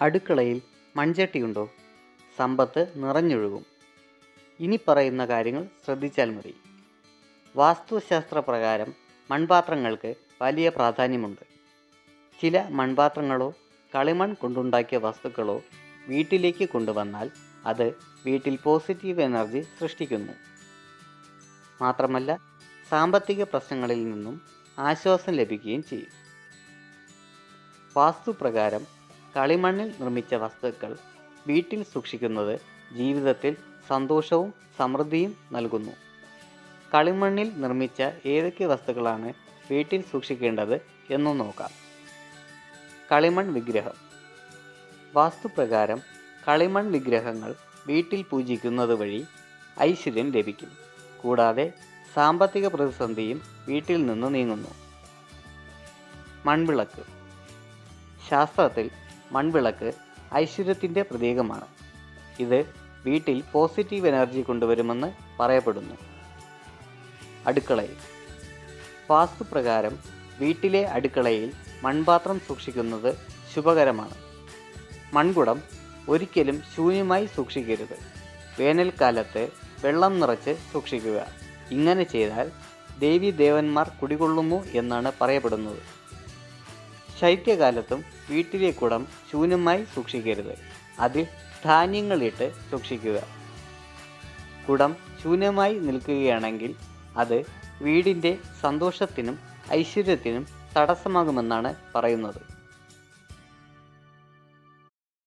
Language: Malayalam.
അടുക്കളയിൽ മൺചട്ടിയുണ്ടോ? സമ്പത്ത് നിറഞ്ഞൊഴുകും. ഇനി പറയുന്ന കാര്യങ്ങൾ ശ്രദ്ധിച്ചാൽ മതി. വാസ്തുശാസ്ത്ര പ്രകാരം മൺപാത്രങ്ങൾക്ക് വലിയ പ്രാധാന്യമുണ്ട്. ചില മൺപാത്രങ്ങളോ കളിമൺ കൊണ്ടുണ്ടാക്കിയ വസ്തുക്കളോ വീട്ടിലേക്ക് കൊണ്ടുവന്നാൽ അത് വീട്ടിൽ പോസിറ്റീവ് എനർജി സൃഷ്ടിക്കുന്നു. മാത്രമല്ല സാമ്പത്തിക പ്രശ്നങ്ങളിൽ നിന്നും ആശ്വാസം ലഭിക്കുകയും ചെയ്യും. വാസ്തുപ്രകാരം കളിമണ്ണിൽ നിർമ്മിച്ച വസ്തുക്കൾ വീട്ടിൽ സൂക്ഷിക്കുന്നത് ജീവിതത്തിൽ സന്തോഷവും സമൃദ്ധിയും നൽകുന്നു. കളിമണ്ണിൽ നിർമ്മിച്ച ഏതൊക്കെ വസ്തുക്കളാണ് വീട്ടിൽ സൂക്ഷിക്കേണ്ടത് എന്നു നോക്കാം. കളിമൺ വിഗ്രഹം. വാസ്തുപ്രകാരം കളിമൺ വിഗ്രഹങ്ങൾ വീട്ടിൽ പൂജിക്കുന്നത് വഴി ഐശ്വര്യം ലഭിക്കും. കൂടാതെ സാമ്പത്തിക പ്രതിസന്ധിയും വീട്ടിൽ നിന്ന് നീങ്ങുന്നു. മൺവിളക്ക്. ശാസ്ത്രത്തിൽ മൺവിളക്ക് ഐശ്വര്യത്തിന്റെ പ്രതീകമാണ്. ഇത് വീട്ടിൽ പോസിറ്റീവ് എനർജി കൊണ്ടുവരുമെന്ന് പറയപ്പെടുന്നു. അടുക്കളയിൽ. വാസ്തുപ്രകാരം വീട്ടിലെ അടുക്കളയിൽ മൺപാത്രം സൂക്ഷിക്കുന്നത് ശുഭകരമാണ്. മൺകുടം ഒരിക്കലും ശൂന്യമായി സൂക്ഷിക്കരുത്. വേനൽക്കാലത്ത് വെള്ളം നിറച്ച് സൂക്ഷിക്കുക. ഇങ്ങനെ ചെയ്താൽ ദേവി ദേവന്മാർ കുടികൊള്ളുന്നു എന്നാണ് പറയപ്പെടുന്നത്. ശൈത്യകാലത്തും വീട്ടിലെ കുടം ശൂന്യമായി സൂക്ഷിക്കരുത്. അതിൽ ധാന്യങ്ങളിട്ട് സൂക്ഷിക്കുക. കുടം ശൂന്യമായി നിൽക്കുകയാണെങ്കിൽ അത് വീടിന്റെ സന്തോഷത്തിനും ഐശ്വര്യത്തിനും തടസ്സമാകുമെന്നാണ് പറയുന്നത്.